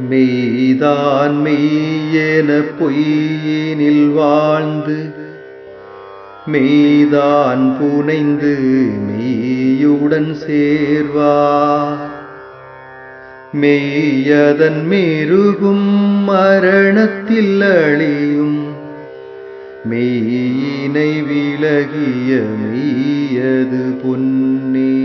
மெய்தான் மெய்யென பொய்யினில் வாழ்ந்து மெய்தான் புனைந்து மெய்யுடன் சேர்வார். மெய்யதன் மெருகும் மரணத்தில் அழியும் மெய்யினை விலகிய மெய்யது பொன்னே.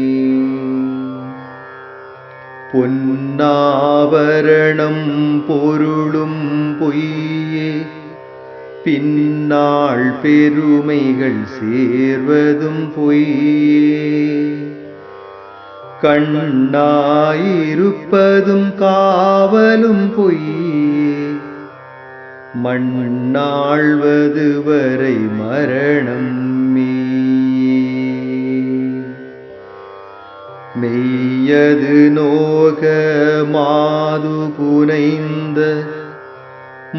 பொன்னாவரணம் பொருளும் பொய்யே. பின்னாள் பெருமைகள் சேர்வதும் பொய்யே. கண்ணாயிருப்பதும் காவலும் பொய்யே. மண்ணாழ்வது வரை மரணம் மெய்யது நோக மாது புனைந்த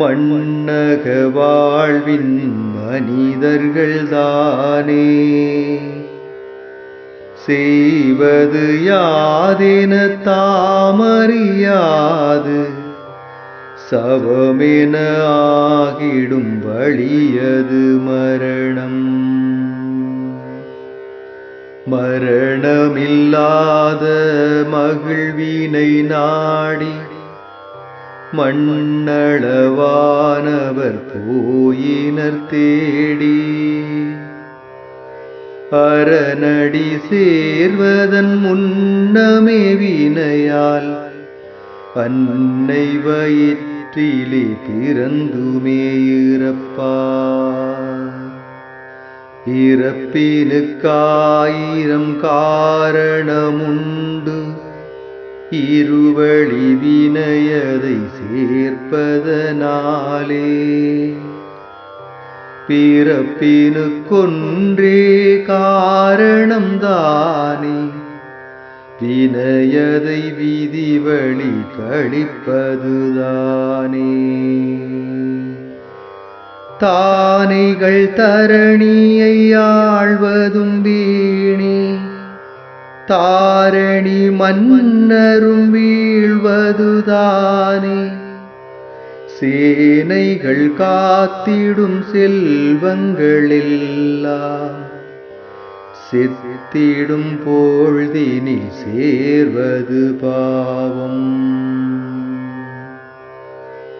மண்ணக வாழ்வின் மனிதர்கள் தானே செய்வது யாதென தாமறியாது சவமென ஆகிடும் வழியது மரணம். மரணமில்லாத மகிழ்வினை நாடி மண்ணளவானவர் போயினர் தேடி அரணடி சேர்வதன் முன்னமே வினையால் அன்னை வயிற்றிலே பிறந்துமே இறப்பார். இறப்பினுக்காயிரம் காரணமுண்டு. இருவழி வினையதை சேர்ப்பதனாலே. பிறப்பினுக்கொன்றே காரணம் தானே வினயதை விதிவழி கழிப்பதுதானே. தானைகள் தரணியை ஆழ்வதும் வீணே. தாரணி மன்னரும் வீழ்வதுதானே. சேனைகள் காத்திடும் செல்வங்களெல்லாம் சித்திடும் பொழுதினில் சேர்வது பாவம்.